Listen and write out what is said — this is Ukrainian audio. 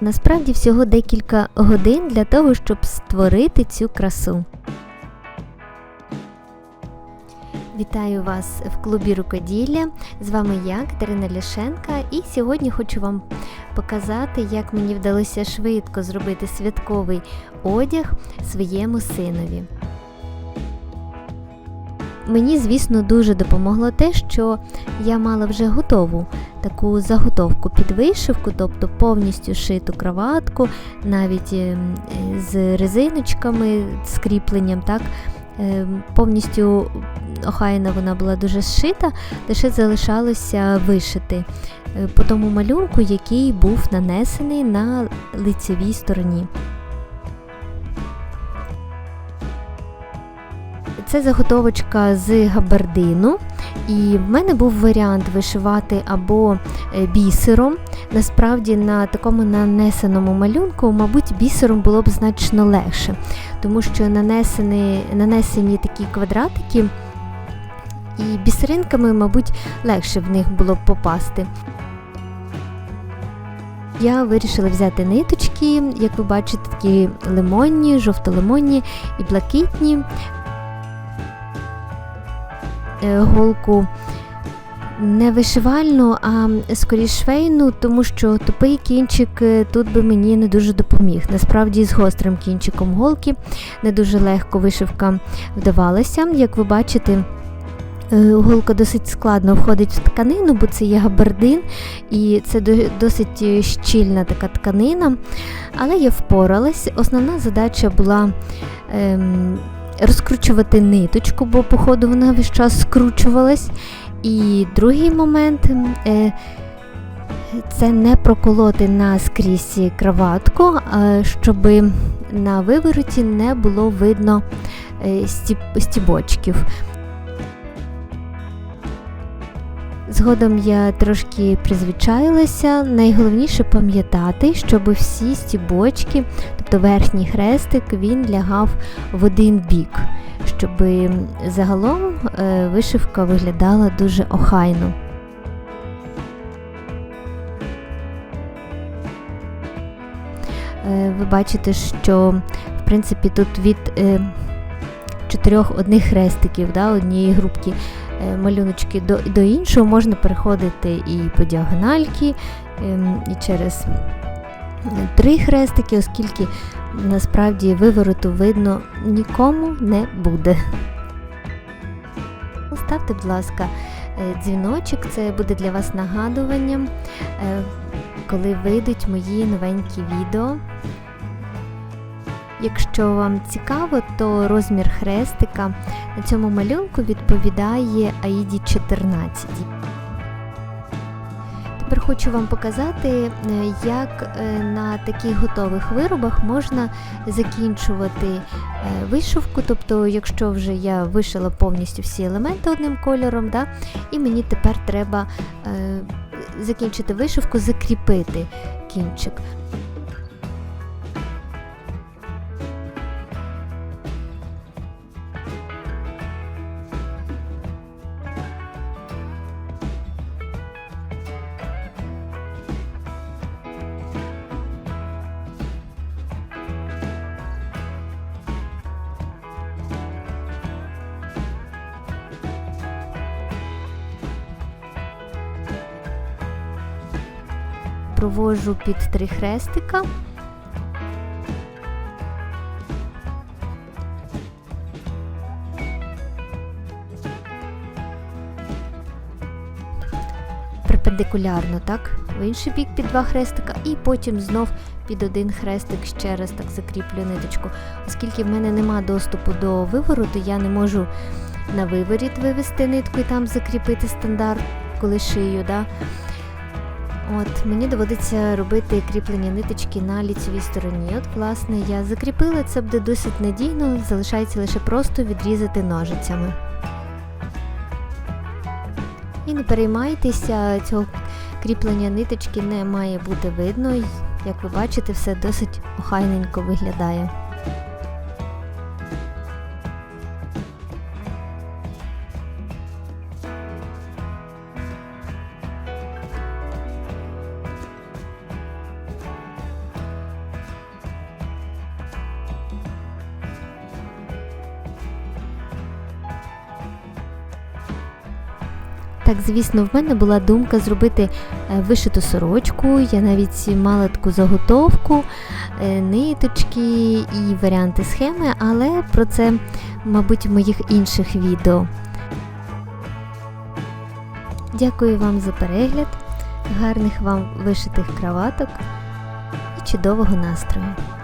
Насправді всього декілька годин для того, щоб створити цю красу. Вітаю вас в клубі рукоділля. З вами я, Катерина Ляшенка, і сьогодні хочу вам показати, як мені вдалося швидко зробити святковий одяг своєму синові. Мені, звісно, дуже допомогло те, що я мала вже готову таку заготовку під вишивку, тобто повністю шиту краватку, навіть ем, з резиночками, з кріпленням, так, ем, повністю охайна вона була дуже зшита, лише залишалося вишити е, по тому малюнку, який був нанесений на лицевій стороні. Це заготовочка з габардину, і в мене був варіант вишивати або е, бісером. Насправді на такому нанесеному малюнку, мабуть, бісером було б значно легше, тому що нанесені, нанесені такі квадратики, і бісеринками, мабуть, легше в них було б попасти. Я вирішила взяти ниточки, як ви бачите, такі лимонні, жовто-лимонні і блакитні. Е, голку не вишивальну, а скоріш швейну, тому що тупий кінчик е, тут би мені не дуже допоміг. Насправді, з гострим кінчиком голки не дуже легко вишивка вдавалася. Як ви бачите, е, голка досить складно входить в тканину, бо це є габардин, і це досить щільна така тканина. Але я впоралась. Основна задача була. Ем, розкручувати ниточку, бо, походу, вона весь час скручувалась. І другий момент е, це не проколоти наскрізь краватку, щоб на вивороті не було видно е, стібочків. Згодом я трошки призвичаїлася. Найголовніше пам'ятати, щоб всі стібочки, тобто верхній хрестик, він лягав в один бік, щоб загалом е, вишивка виглядала дуже охайно. Е, ви бачите, що в принципі тут від е, чотирьох одних хрестиків, да, однієї групки малюночки до до іншого, можна переходити і по діагональки, ем, і через три хрестики, оскільки насправді вивороту видно нікому не буде. Ставте, будь ласка, е, дзвіночок, це буде для вас нагадуванням, е, коли вийдуть мої новенькі відео. Якщо вам цікаво, то розмір хрестика на цьому малюнку відповідає Аїді 14. Тепер хочу вам показати, е, як е, на таких готових виробах можна закінчувати е, вишивку. Тобто, якщо вже я вишила повністю всі елементи одним кольором, да, і мені тепер треба закінчити вишивку, закріпити кінчик. Провожу під три хрестика. Перпендикулярно, так, в інший бік під два хрестика, і потім знов під один хрестик ще раз так закріплю ниточку. Оскільки в мене нема доступу до вивороту, я не можу на виворіт вивести нитку і там закріпити стандарт, коли шию. Да? От, Мені доводиться робити кріплення ниточки на ліцевій стороні. От, власне, я закріпила, це буде досить надійно, залишається лише просто відрізати ножицями. І не переймайтеся, цього кріплення ниточки не має бути видно. Як ви бачите, все досить охайненько виглядає. Так, звісно, в мене була думка зробити е, вишиту сорочку. Я навіть мала таку заготовку, е, ниточки і варіанти схеми, але про це, мабуть, в моїх інших відео. Дякую вам за перегляд, гарних вам вишитих краваток і чудового настрою!